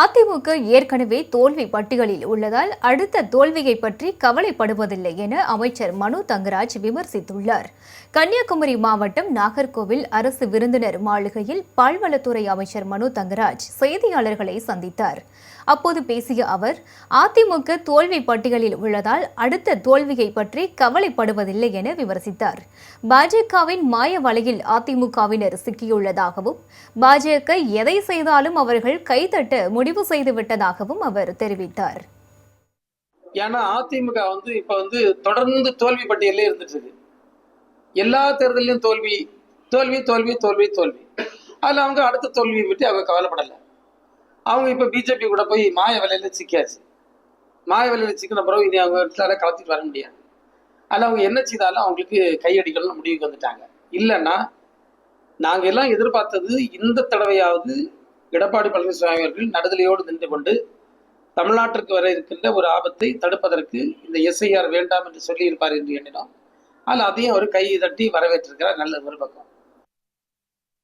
அதிமுக ஏற்கனவே தோல்வி பட்டியலில் உள்ளதால் அடுத்த தோல்வியை பற்றி கவலைப்படுவதில்லை என அமைச்சர் மனு தங்கராஜ் விமர்சித்துள்ளார். கன்னியாகுமரி மாவட்டம் நாகர்கோவில் அரசு விருந்தினர் மாளிகையில் பால்வளத்துறை அமைச்சர் மனு தங்கராஜ் செய்தியாளர்களை சந்தித்தார். அப்போது பேசிய அவர் அதிமுக தோல்வி பட்டியலில் உள்ளதால் அடுத்த தோல்வியை பற்றி கவலைப்படுவதில்லை என விமர்சித்தார். பாஜகவின் மாய வலையில் அதிமுகவினர் சிக்கியுள்ளதாகவும் பாஜக எதை செய்தாலும் அவர்கள் கைதட்ட முடிவு செய்து விட்டதாகவும் அவர் தெரிவித்தார். ஏன்னா அதிமுக வந்து இப்ப வந்து தொடர்ந்து தோல்வி பட்டியலே இருந்துட்டு இருக்கு எல்லா தேர்தலையும் தோல்வி தோல்வி தோல்வி தோல்வி தோல்வி. அதுல அவங்க அடுத்த தோல்வியை பற்றி அவங்க கவலைப்படலை. அவங்க இப்ப பிஜேபி கூட போய் மாய விலையில சிக்கியாச்சு. மாய விலையில சிக்கின பிறகு இனி அவங்க வீட்டில் கலத்திட்டு வர முடியாது. அதில் அவங்க என்ன செய்தாலும் அவங்களுக்கு கையடிக்கணும்னு முடிவுக்கு வந்துட்டாங்க. இல்லைன்னா நாங்கள் எல்லாம் எதிர்பார்த்தது இந்த தடவையாவது எடப்பாடி பழனிசாமி அவர்கள் நடுதலையோடு நின்று கொண்டு தமிழ்நாட்டிற்கு வர இருக்கின்ற ஒரு ஆபத்தை தடுப்பதற்கு இந்த எஸ்ஐஆர் வேண்டாம் என்று சொல்லியிருப்பார் என்று எண்ணினோம். ஆனால் அதையும் அவர் கை தட்டி வரவேற்றிருக்கிறார். நல்ல ஒரு பக்கம்.